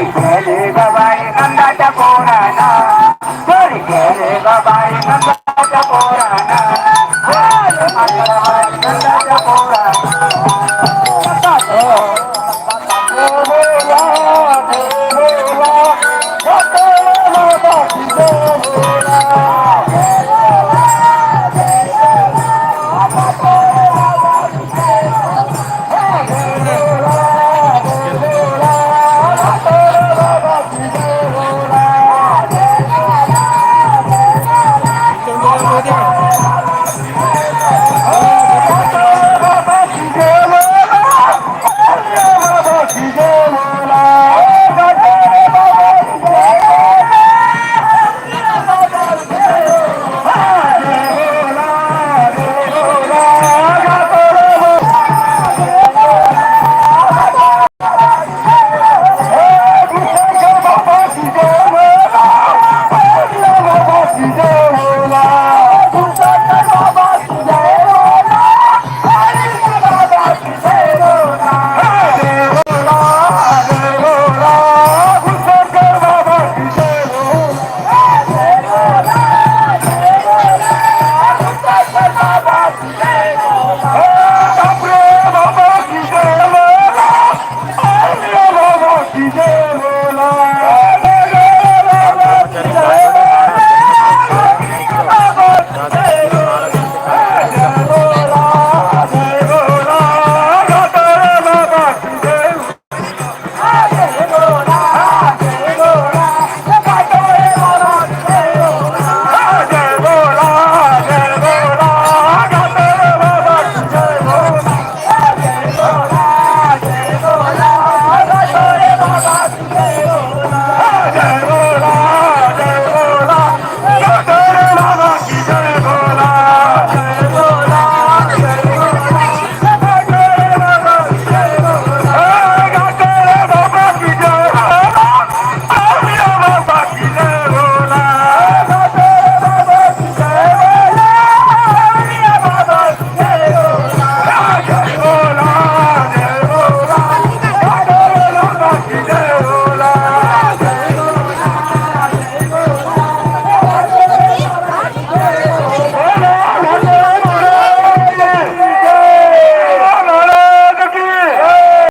கோரிக்கை பாபாய் நந்தாட்ட போனா கோரிக்கை பாபாய் நந்த পার্বতী